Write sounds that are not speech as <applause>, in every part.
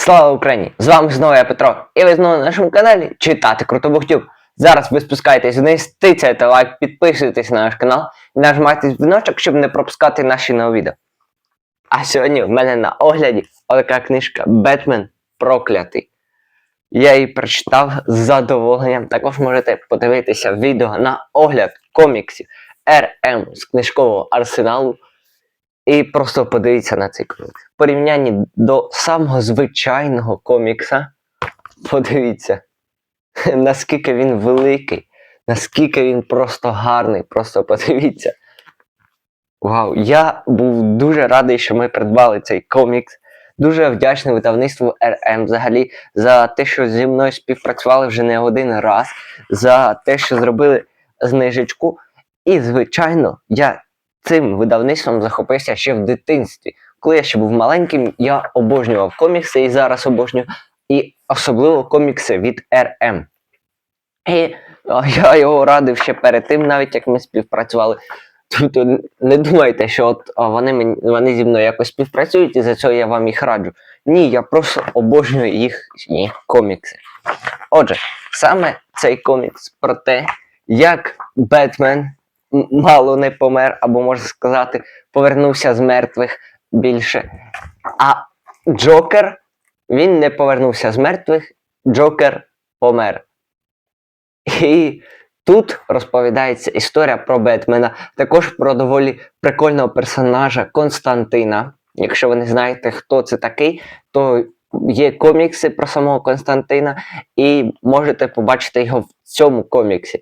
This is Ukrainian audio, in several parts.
Слава Україні! З вами знову я Петро, і ви знову на нашому каналі Читати Круто Бухтюб. Зараз ви спускаєтесь вниз, тицяєте лайк, підписуєтесь на наш канал і нажимайте дзвіночок, щоб не пропускати наші нові відео. А сьогодні в мене на огляді така книжка Бетмен Проклятий. Я її прочитав з задоволенням. Також можете подивитися відео на огляд коміксів RM з книжкового арсеналу. І просто подивіться на цей комікс. В порівнянні до самого звичайного комікса. Подивіться, <laughs> наскільки він великий, наскільки він просто гарний. Просто подивіться. Вау, я був дуже радий, що ми придбали цей комікс. Дуже вдячний видавництву RM взагалі за те, що зі мною співпрацювали вже не один раз, за те, що зробили знижечку. І, звичайно, я цим видавництвом захопився ще в дитинстві. Коли я ще був маленьким, я обожнював комікси і зараз обожнюю, і особливо комікси від RM. І я його радив ще перед тим, навіть як ми співпрацювали. Тобто не думайте, що от вони, мені, вони зі мною якось співпрацюють, і за цього я вам їх раджу. Ні, я просто обожнюю їхні комікси. Отже, саме цей комікс про те, як Бетмен мало не помер, або можна сказати, повернувся з мертвих більше. А Джокер, він не повернувся з мертвих, Джокер помер. І тут розповідається історія про Бетмена, також про доволі прикольного персонажа Константина. Якщо ви не знаєте, хто це такий, то є комікси про самого Константина, і можете побачити його в цьому коміксі.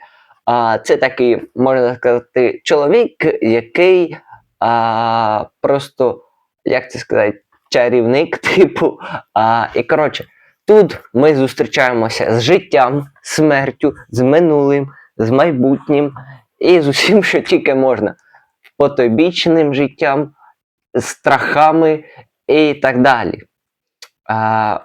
А, це такий, можна сказати, чоловік, який а, просто, як це сказати, чарівник, <laughs> типу. А, і коротше, тут ми зустрічаємося з життям, смертю, з минулим, з майбутнім і з усім, що тільки можна. Потойбічним життям, страхами і так далі. А,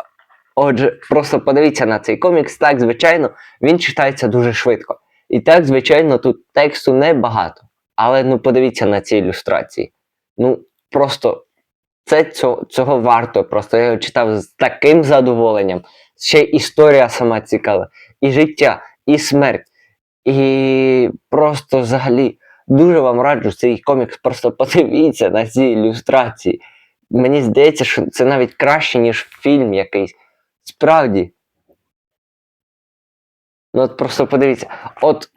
отже, просто подивіться на цей комікс. Так, звичайно, він читається дуже швидко. І так, звичайно, тут тексту небагато. Але ну подивіться на ці ілюстрації. Ну, просто це цього, цього варто. Просто я його читав з таким задоволенням. Ще історія сама цікава, і життя, і смерть. І просто взагалі дуже вам раджу цей комікс. Просто подивіться на ці ілюстрації. Мені здається, що це навіть краще, ніж фільм якийсь. Справді. Ну от просто подивіться, от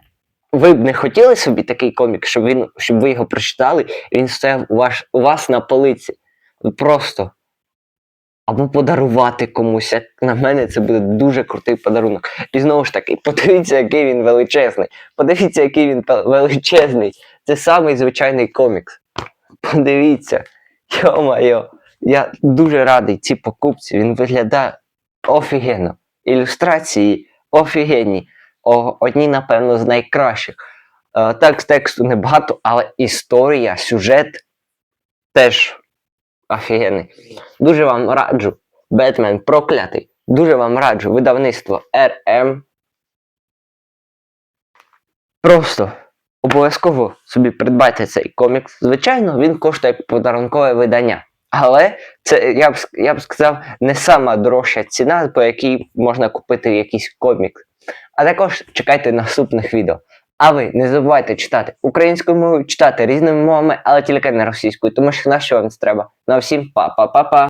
ви б не хотіли собі такий комік, щоб він, щоб ви його прочитали, і він стояв у, ваш, у вас на полиці. Просто. Або подарувати комусь. Як на мене, це буде дуже крутий подарунок. І знову ж таки, подивіться, який він величезний. Подивіться, який він величезний. Це самий звичайний комікс. Подивіться. Йо-моє, я дуже радий цій покупці. Він виглядає офігенно. Ілюстрації офігенні. Одні, напевно, з найкращих. Е, так, з тексту небагато, але історія, сюжет теж офігенний. Дуже вам раджу. Бетмен проклятий. Дуже вам раджу видавництво RM. Просто обов'язково собі придбайте цей комікс. Звичайно, він коштує як подарункове видання. Але це, я б, я б сказав, не сама дорожча ціна, по якій можна купити якийсь комік. А також чекайте наступних відео. А ви не забувайте читати українською мовою, читати різними мовами, але тільки не російською, тому що на що вам це треба. На всім па-па-па-па.